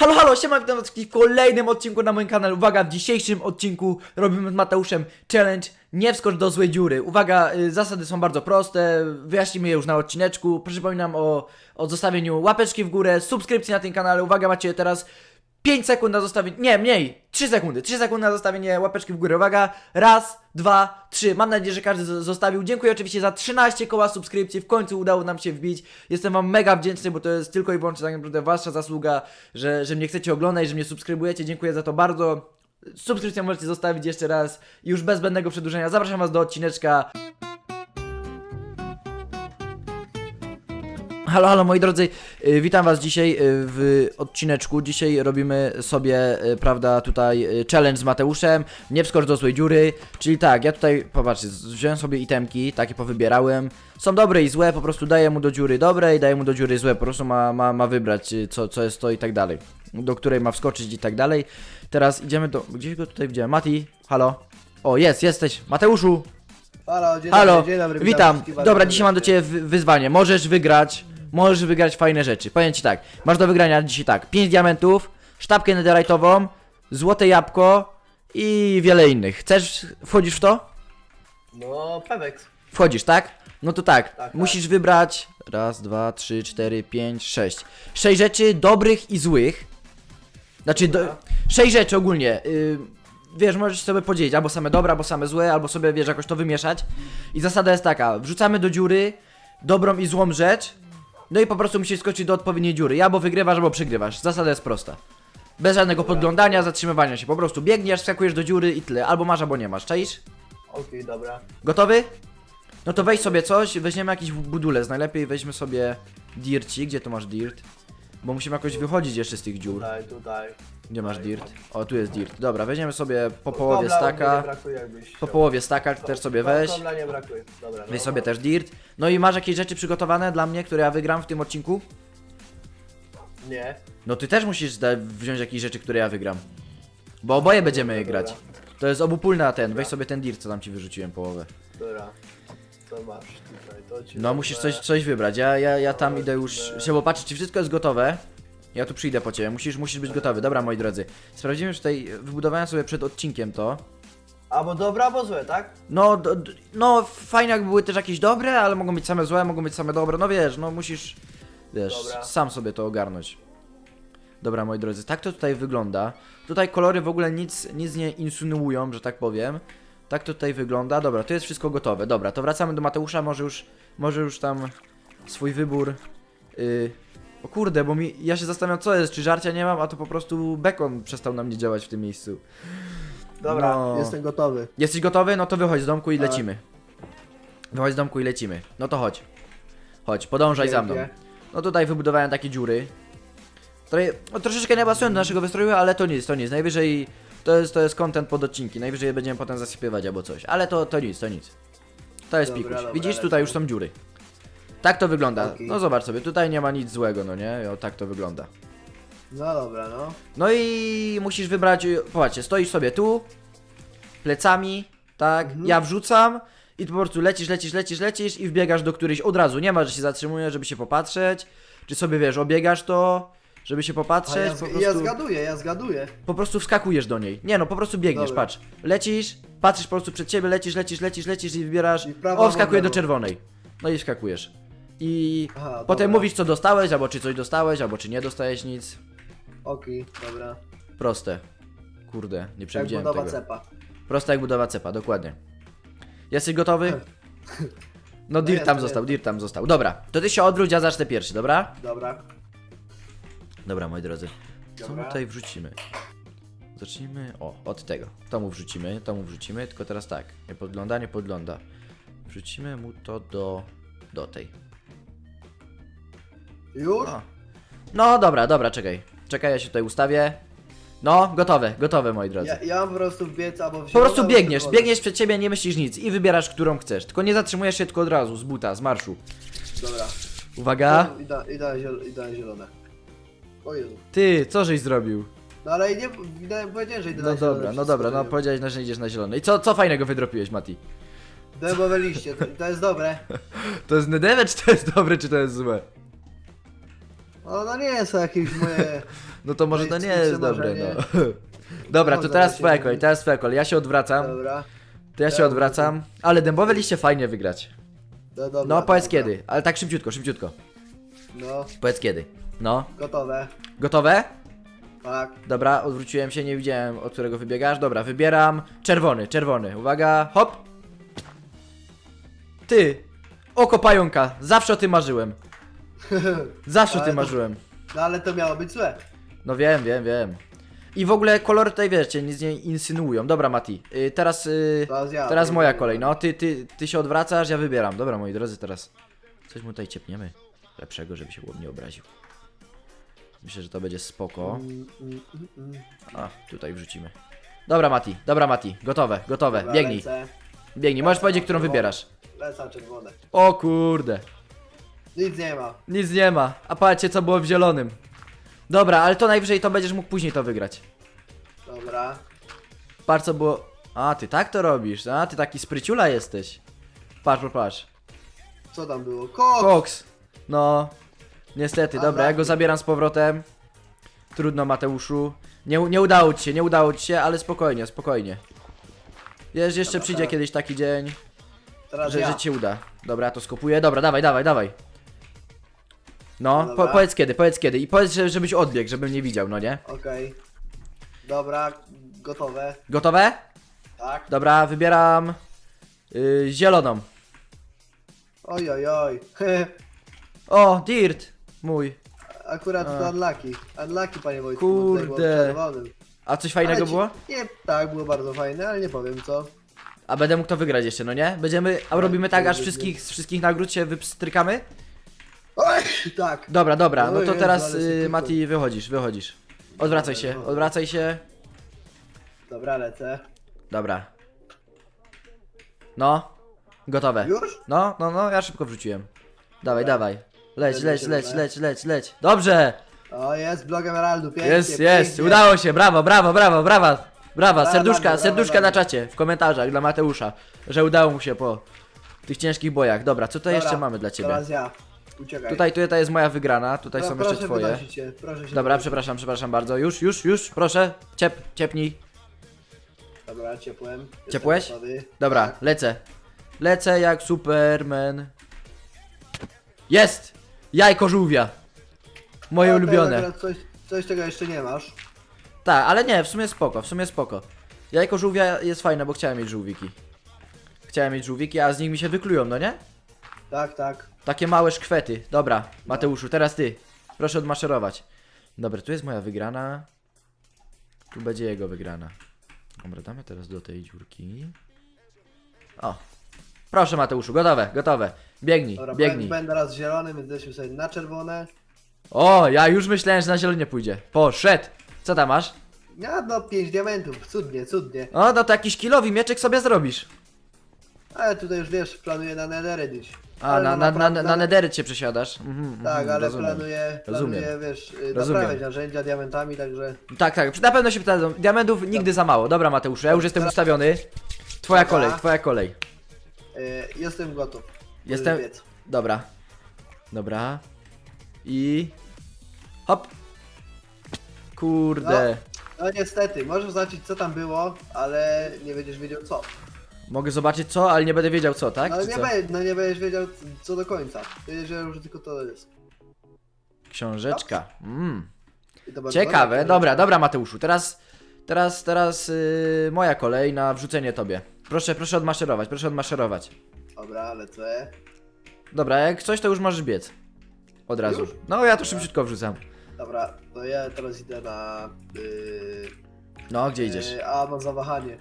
Halo, halo, siema, witam was w kolejnym odcinku na moim kanale. Uwaga, w dzisiejszym odcinku robimy z Mateuszem challenge nie wskocz do złej dziury. Uwaga, y, zasady są bardzo proste, wyjaśnimy je już na odcineczku. Przypominam o, o zostawieniu łapeczki w górę, subskrypcji na tym kanale. Uwaga, macie teraz 5 sekund na zostawienie, nie, mniej, 3 sekundy, 3 sekundy na zostawienie łapeczki w górę. Uwaga, raz, dwa, trzy. Mam nadzieję, że każdy zostawił. Dziękuję oczywiście za 13 koła subskrypcji. W końcu udało nam się wbić. Jestem wam mega wdzięczny, bo to jest tylko i wyłącznie tak naprawdę wasza zasługa, że, że mnie chcecie oglądać, że mnie subskrybujecie. Dziękuję za to bardzo. Subskrypcję możecie zostawić jeszcze raz. Już bez zbędnego przedłużenia. Zapraszam was do odcineczka. Halo, halo moi drodzy, y, witam was dzisiaj y, w odcineczku. Dzisiaj robimy sobie, y, prawda, tutaj challenge z Mateuszem, nie wskocz do złej dziury, czyli tak, ja tutaj, popatrzcie, wziąłem sobie itemki, takie powybierałem, są dobre i złe, po prostu daję mu do dziury dobre i daję mu do dziury złe, po prostu ma, ma, ma wybrać co, co jest to i tak dalej, do której ma wskoczyć i tak dalej. Teraz idziemy do, gdzieś go tutaj widziałem, Mati, halo, o jest, jesteś, Mateuszu, Halo, dzień Halo, dobry, dzień dobry, witam. bardzo Dobra, dzisiaj mam do ciebie wy- wyzwanie. Możesz wygrać, możesz wygrać fajne rzeczy. Powiem ci tak, masz do wygrania dzisiaj tak, 5 diamentów, sztabkę netherite'ową, złote jabłko i wiele innych. Chcesz, wchodzisz w to? No, Pemex. Wchodzisz, tak? No to tak, tak. musisz wybrać raz, dwa, trzy, cztery, pięć, sześć. Sześć rzeczy dobrych i złych. Znaczy, do, sześć rzeczy ogólnie. Y, wiesz, możesz sobie podzielić albo same dobre, albo same złe, albo sobie, wiesz, jakoś to wymieszać. I zasada jest taka, wrzucamy do dziury dobrą i złą rzecz, no i po prostu musisz skoczyć do odpowiedniej dziury. Albo wygrywasz, albo przegrywasz. Zasada jest prosta. Bez żadnego podglądania, zatrzymywania się. Po prostu biegniesz, skakujesz do dziury i tyle. Albo masz, albo nie masz. Czaisz? Okej, dobra. Gotowy? No to weź sobie coś, weźmiemy jakiś budulec, najlepiej weźmy sobie dirci, gdzie tu masz dirt? Bo musimy jakoś wychodzić jeszcze z tych dziur. Tutaj, tutaj. Gdzie masz dirt? O, tu jest dirt. Dobra, weźmiemy sobie po połowie Kobla u mnie staka. Nie brakuje, jakbyś Po chciał. połowie staka też sobie Ko- weź. Kobla nie brakuje. Dobra, no. Weź sobie też dirt. No i masz jakieś rzeczy przygotowane dla mnie, które ja wygram w tym odcinku? Nie. No ty też musisz da- wziąć jakieś rzeczy, które ja wygram. Bo oboje będziemy dobra, grać. To jest obupólna ten, weź sobie ten dirt, co tam ci wyrzuciłem połowę. Dobra. Co masz tutaj? No musisz coś, coś wybrać. Ja, ja, ja tam idę już się popatrzeć, czy wszystko jest gotowe. Ja tu przyjdę po ciebie, musisz, musisz być gotowy. Dobra, moi drodzy. Sprawdzimy już tutaj, wybudowałem sobie przed odcinkiem to. Albo dobre, albo złe, tak? No, d- d- no fajnie jakby były też jakieś dobre, ale mogą być same złe, mogą być same dobre. No wiesz, no musisz, wiesz, Dobra. sam sobie to ogarnąć. Dobra, moi drodzy, tak to tutaj wygląda. Tutaj kolory w ogóle nic, nic nie insynuują, że tak powiem. Tak to tutaj wygląda. Dobra, to jest wszystko gotowe. Dobra, to wracamy do Mateusza, może już, może już tam swój wybór. Yy... O kurde, bo mi, ja się zastanawiam co jest, czy żarcia nie mam, a to po prostu bekon przestał na mnie działać w tym miejscu. Dobra, No. jestem gotowy. Jesteś gotowy? No to wychodź z domku i Tak. lecimy. Wychodź z domku i lecimy. No to chodź. Chodź, podążaj za mną. Gdzie? No tutaj wybudowałem takie dziury. Które no, troszeczkę nie pasują do naszego wystroju, ale to nic, to nic. Najwyżej to jest, to jest content pod odcinki. Najwyżej je będziemy potem zasypywać albo coś. Ale to, to nic, to nic. To jest Dobra, pikuś. dobra, Widzisz, tutaj już są dziury. Tak to wygląda. Okej. No zobacz sobie, tutaj nie ma nic złego, no nie? O, tak to wygląda. No dobra, no. No i musisz wybrać, y, popatrzcie, stoisz sobie tu, plecami, tak, Mhm. ja wrzucam i po prostu lecisz, lecisz, lecisz, lecisz i wbiegasz do którejś od razu. Nie ma, że się zatrzymujesz, żeby się popatrzeć, czy sobie, wiesz, obiegasz to, żeby się A popatrzeć, ja, po, zg- prostu, ja zgaduję, ja zgaduję. po prostu wskakujesz do niej. Nie no, po prostu biegniesz, Dobra. patrz, lecisz, patrzysz po prostu przed ciebie, lecisz, lecisz, lecisz, lecisz i wybierasz, I w prawo, o, wskakuje do lewo. czerwonej. No i wskakujesz. I Aha, potem dobra. mówisz, co dostałeś, albo czy coś dostałeś, albo czy nie dostałeś nic. Okej, dobra. Proste. Kurde, nie Jak przewidziałem budowa tego. cepa. Prosta jak budowa cepa, dokładnie. Jesteś gotowy? No, Dirt jest, tam został. Dirt tam został. Dobra, to ty się odwróć, ja zacznę pierwszy, dobra? Dobra. Dobra, moi drodzy. Co my Dobra. tutaj wrzucimy? Zacznijmy, o, od tego. To mu wrzucimy, to mu wrzucimy, tylko teraz tak. Nie podgląda, nie podgląda. Wrzucimy mu to do, do tej. Już? O. No, dobra, dobra, czekaj. Czekaj, ja się tutaj ustawię. No, gotowe, gotowe, moi drodzy. Ja, ja mam po prostu wbiec albo Po prostu biegniesz, biegniesz przed ciebie, nie myślisz nic i wybierasz, którą chcesz. Tylko nie zatrzymujesz się tylko od razu, z buta, z marszu. Dobra. Uwaga. Idę, idę, ziel- idę zielone. O Jezu. Ty, co żeś zrobił? No ale nie, idę, powiedziałem, że idę No na zielone. dobra, no wszystko dobra, no powiedziałeś, że idziesz na zielony. I co, co fajnego wydropiłeś, Mati? Dębowe liście, to, to jest dobre. To jest nedewe, czy to jest dobre, czy to jest złe? No, no nie są jakieś moje No to może No to i nie co, jest co dobre, może no. Dobra, to Może teraz się twoja nie- kolej, teraz twoja kolej. Ja się odwracam, Dobra. to ja się odwracam. Ale dębowe liście fajnie wygrać. No, dobra, No, powiedz dobra. kiedy, ale tak szybciutko, szybciutko. No, Powiedz kiedy. No, gotowe. gotowe? Tak. Dobra, odwróciłem się, nie widziałem od którego wybiegasz. Dobra, wybieram czerwony, czerwony. Uwaga, hop. Ty, oko pająka, zawsze o tym marzyłem. Zawsze o Ale tym to- marzyłem. No ale to miało być złe. No wiem, wiem, wiem. I w ogóle kolory tutaj wiecie, nic nie insynuują. Dobra, Mati, y, teraz, y, Teraz ja. teraz moja kolej. No, ty, ty, ty się odwracasz, ja wybieram. Dobra, moi drodzy, teraz coś mu tutaj ciepniemy. Lepszego, żeby się ładnie obraził. Myślę, że to będzie spoko. Mm, mm, mm. A, tutaj wrzucimy. Dobra, Mati, dobra, Mati, gotowe, gotowe, Dobra, biegnij, Lecę, biegnij. Możesz powiedzieć, którą wybierasz. lecę czerwone. O kurde, Nic nie ma. nic nie ma. A patrzcie, co było w zielonym. Dobra, ale to najwyżej to będziesz mógł później to wygrać. Dobra. Patrz, co było. A, ty tak to robisz, a ty taki spryciula jesteś. Patrz, patrz, patrz. Co tam było? Koks! Koks. No, niestety, dobra, ja go zabieram z powrotem. Trudno, Mateuszu. Nie, nie udało ci się, nie udało ci się, ale spokojnie, spokojnie. Wiesz, jeszcze Dobra, przyjdzie teraz- kiedyś taki dzień, Teraz że, ja. że ci uda. Dobra, ja to skopuję. Dobra, dawaj, dawaj, dawaj. No, po, Dobra. powiedz kiedy, powiedz kiedy. I powiedz, że, żebyś odbiegł, żebym nie widział, no nie? Okej. Dobra, gotowe. Gotowe? Tak. Dobra, wybieram yy, zieloną. Oj, oj, oj. O, Dirt! Mój. Akurat A. to unlucky. Unlucky, panie Wojtku. bo tutaj było Kurde. A coś fajnego Ale ci- było? Nie, tak, było bardzo fajne, ale nie powiem co. A będę mógł to wygrać jeszcze, no nie? Będziemy, a robimy tak, aż wszystkich, z wszystkich nagród się wypstrykamy? Oj, tak. Dobra, dobra, no to teraz y. Mati wychodzisz, wychodzisz. Odwracaj się, odwracaj się. Dobra, lecę. Dobra. No, gotowe. Już? No, no, no, ja szybko wrzuciłem. Dawaj, dawaj. Leć, leć, leć, leć, leć, leć. Dobrze! O, jest blog Emeraldu, pięknie, Jest, pięknie. jest, udało się, brawo, brawo, brawo, brawa. Brawa, Brawa, serduszka, brawa, serduszka brawa. na czacie, w komentarzach dla Mateusza, że udało mu się po tych ciężkich bojach. Dobra, co Dobra, jeszcze mamy dla ciebie? Teraz ja. Uciekaj. Tutaj, tutaj jest moja wygrana, tutaj No, są jeszcze proszę twoje. wynosić się, proszę się Dobra, wynosić. przepraszam, przepraszam bardzo. Już, już, już, proszę. Ciep, ciepnij. Dobra, ciepłem. Jestem Ciepłeś? gotowy. Dobra, Tak. lecę. Lecę jak Superman. Jest! Jajko żółwia. Moje O, to ulubione. akurat Coś, coś czego jeszcze nie masz. Tak, ale nie, w sumie spoko, w sumie spoko. Jajko żółwia jest fajne, bo chciałem mieć żółwiki. Chciałem mieć żółwiki, a z nich mi się wyklują, no nie? Tak, tak. Takie małe szkwety. Dobra, Mateuszu, teraz ty. Proszę odmaszerować. Dobra, tu jest moja wygrana. Tu będzie jego wygrana. Dobra, damy teraz do tej dziurki. O. Proszę Mateuszu, gotowe, gotowe. Biegnij, Dobra, biegnij. Będę, będę raz zielony, więc lecimy sobie na czerwone. O, ja już myślałem, że na zielonie pójdzie. Poszedł. Co tam masz? Ja no, 5 diamentów, cudnie, cudnie. O, no to jakiś kilowy mieczek sobie zrobisz. Ale tutaj już wiesz, planuję na nedery dziś. A, Ale na, no na, na, naprawdę- na nedery cię przesiadasz. Mhm, Tak, mhm, ale rozumiem. planuję, Rozumiem. planuję, wiesz, y, Rozumiem. naprawiać narzędzia diamentami, także... Tak, tak, na pewno się pytadzą. Diamentów nigdy za mało. Dobra, Mateuszu, ja już jestem ustawiony. Twoja Dobra. kolej, twoja kolej. Y, jestem gotów. Jestem- Możesz biec. Dobra. Dobra. I. Hop. Kurde. No niestety, możesz zobaczyć co tam było, ale nie będziesz wiedział co. Mogę zobaczyć co, ale nie będę wiedział co, tak? No Czy nie, co? be, no nie będziesz wiedział co do końca. Wiedział, że tylko to jest. Książeczka. Mm. I to bardzo Ciekawe. ważne, Dobra, dobra, Mateuszu. Teraz. Teraz, teraz yy, moja kolej na wrzucenie tobie. Proszę, proszę odmaszerować, proszę odmaszerować. Dobra, lecę. Dobra, jak coś to już możesz biec. Od razu. Już? No ja to szybciutko wrzucam. Dobra, to ja teraz idę na... Yy, No, gdzie idziesz? Yy, a, mam zawahanie.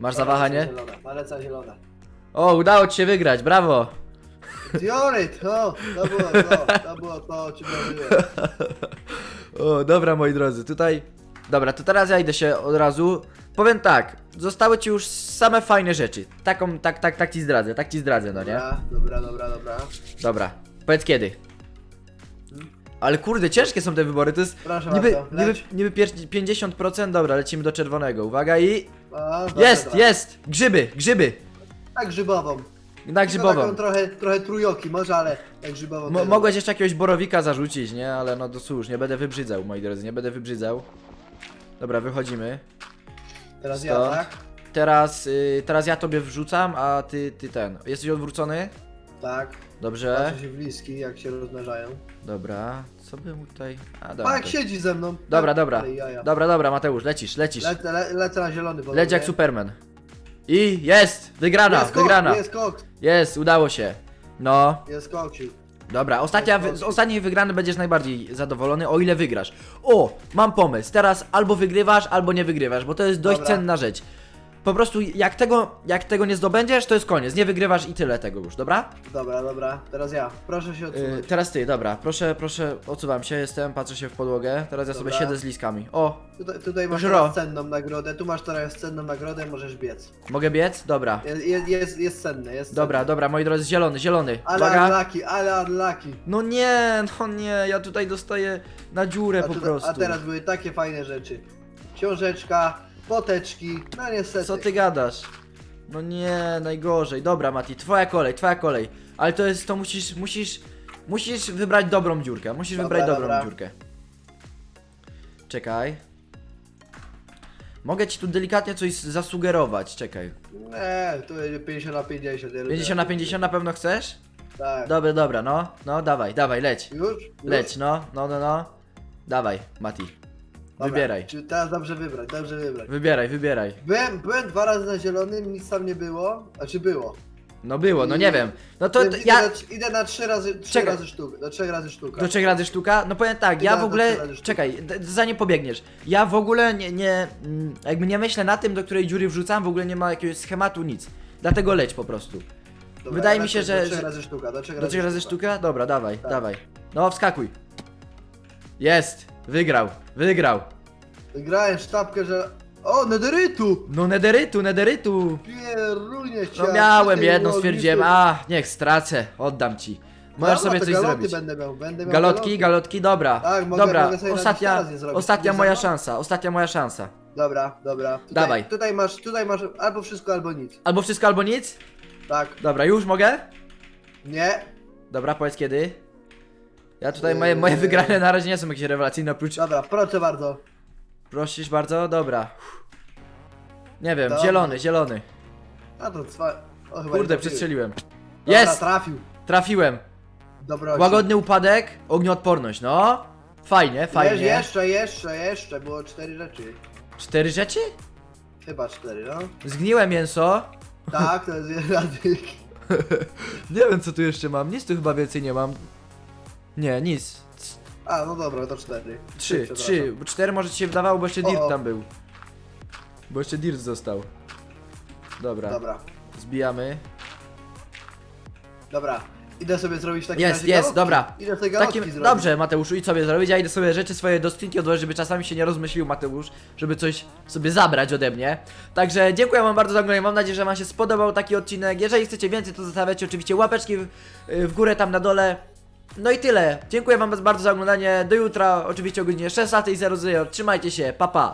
Masz zawahanie? lecę zielona. O, udało ci się wygrać, brawo! Dioryt, o, to było to, to było to, o czym mówiłem. O, dobra moi drodzy, tutaj... Dobra, to teraz ja idę się od razu. Powiem tak, zostały ci już same fajne rzeczy. Taką, tak, tak, tak ci zdradzę, tak ci zdradzę, no nie? Dobra, dobra, dobra, dobra. Dobra, powiedz kiedy. Ale kurde, ciężkie są te wybory, to jest Proszę niby, bardzo, niby, leć. niby pier- 50%, dobra, lecimy do czerwonego, uwaga i... A, dobra, Jest, dobra. jest! Grzyby, grzyby! Tak, grzybową. Na Tylko grzybową. taką trochę, trochę trójoki może, ale tak grzybową. Mo też. mogłeś jeszcze jakiegoś borowika zarzucić, nie? Ale no to cóż, nie będę wybrzydzał, moi drodzy, nie będę wybrzydzał. Dobra, wychodzimy. Teraz ja, Stąd. tak? Teraz, y, teraz ja tobie wrzucam, a ty, ty ten. Jesteś odwrócony? Tak. Dobrze. Patrzę się w liski, jak się rozmnażają. Dobra. Co by mu tutaj... A, A dobra. jak to- siedzi ze mną. Dobra, dobra. Ale jaja. Dobra, dobra, Mateusz, lecisz, lecisz. Lecę, le, lecę na zielony. bo Leć jak. Superman. I jest! Wygrana, Jest wygrana. Jest koks, Jest, udało się. No, jest koksik. Dobra, ostatnia, wy, z ostatniej wygrany będziesz najbardziej zadowolony, o ile wygrasz. O, mam pomysł, teraz albo wygrywasz, albo nie wygrywasz, bo to jest dość Dobra. cenna rzecz. Po prostu jak tego, jak tego nie zdobędziesz, to jest koniec, nie wygrywasz i tyle tego już, dobra? Dobra, dobra. Teraz ja. Proszę się Yy, odsunąć. teraz ty, dobra, proszę, proszę, odsuwam się, jestem, patrzę się w podłogę, teraz ja sobie Dobra. siedzę z liskami. O, Tutaj, tutaj masz teraz cenną nagrodę, tu masz teraz cenną nagrodę, możesz biec. mogę biec? Dobra. Jest, jest, jest, jest cenny, jest Dobra, dobra, moi drodzy, zielony, zielony. Ale Uwaga. unlucky, ale unlucky. No nie, no nie, ja tutaj dostaję na dziurę A, po tutaj, prostu. a teraz były takie fajne rzeczy. Książeczka, poteczki, no niestety. Co ty gadasz? No nie, najgorzej. Dobra, Mati, twoja kolej, twoja kolej. Ale to jest, to musisz, musisz, musisz wybrać dobrą dziurkę. Musisz Dobra, wybrać dobrą dobra. dziurkę. Czekaj. Mogę ci tu delikatnie coś zasugerować, czekaj. Nie, tu jest 50 na 50. Ja lubię. 50 na 50 na pewno chcesz? Tak. Dobra, dobra, no. No, dawaj, dawaj, leć. Już? Już? Leć, no, no, no, no. Dawaj, Mati. Dobra, Wybieraj. Czy teraz dobrze wybrać, dobrze wybrać. Wybieraj, wybieraj. Byłem, byłem dwa razy na zielonym, nic tam nie było. A czy było? No było, no nie wiem. No to, to Więc ja... Idę, na, idę na trzy razy, trzy Czekaj. razy sztukę. Do trzech razy sztuka. Do trzech razy sztuka? No powiem tak, ja w ogóle. trzech razy sztuka. Czekaj, d- zanim pobiegniesz. Ja w ogóle nie, nie. mm, Jakby nie myślę na tym, do której dziury wrzucam, w ogóle nie ma jakiegoś schematu, nic. Dlatego leć po prostu. Dobra, wydaje mi się, że- Do trzech że- razy sztuka, do trzech Do razy, trzech razy sztuka. sztuka? Dobra, dawaj, Tak. dawaj. No, wskakuj. Jest! Wygrał, wygrał. Grałem sztabkę, że... O, nederytu! No, nederytu, nederytu. Pierunie cię. No miałem jedną, stwierdziłem, a niech stracę, oddam ci. Możesz sobie coś zrobić. będę miał, będę miał Galotki, galotki, dobra. Tak, mogę- dobra, mogę sobie na ostatnia, zrobić. ostatnia Idziesz moja mną? szansa, ostatnia moja szansa. Dobra, dobra. Tutaj, Dawaj. Tutaj masz, tutaj masz albo wszystko, albo nic. Albo wszystko, albo nic? Tak. Dobra, już mogę? Nie. Dobra, powiedz kiedy. Ja tutaj, moje, moje wygrane na razie nie są jakieś rewelacyjne, oprócz... Dobra, proszę bardzo. Prosisz bardzo? Dobra. Nie wiem, Dobra. zielony, zielony. A to cwa... O, chyba nie Kurde, trafiłem. przestrzeliłem. Dobra, Jest! trafił. Trafiłem. Dobra. Łagodny upadek, ognioodporność, no. Fajnie, fajnie. Jeszcze, jeszcze, jeszcze. Było cztery rzeczy. Cztery rzeczy? Chyba cztery, no. Zgniłe mięso. Tak, to jest jeden. Nie wiem co tu jeszcze mam, nic tu chyba więcej nie mam. Nie, nic. C- A, no dobra, to cztery. Trzy, przepraszam. trzy, bo cztery może ci się wydawało, bo jeszcze O, Dirt o. tam był. Bo jeszcze Dirt został. Dobra, Dobra, zbijamy. dobra. Idę sobie zrobić takie Jest, jest, dobra. Idę sobie galotki Takim, zrobić. dobrze, Mateuszu, idź sobie zrobić. Ja idę sobie rzeczy swoje do skrzynki odłożyć, żeby czasami się nie rozmyślił Mateusz, żeby coś sobie zabrać ode mnie. Także dziękuję wam bardzo za oglądanie. Mam nadzieję, że wam się spodobał taki odcinek. Jeżeli chcecie więcej, to zostawiacie oczywiście łapeczki w, w górę tam na dole. No i tyle. Dziękuję wam bardzo za oglądanie. Do jutra, oczywiście o godzinie 16.00. Trzymajcie się, pa pa.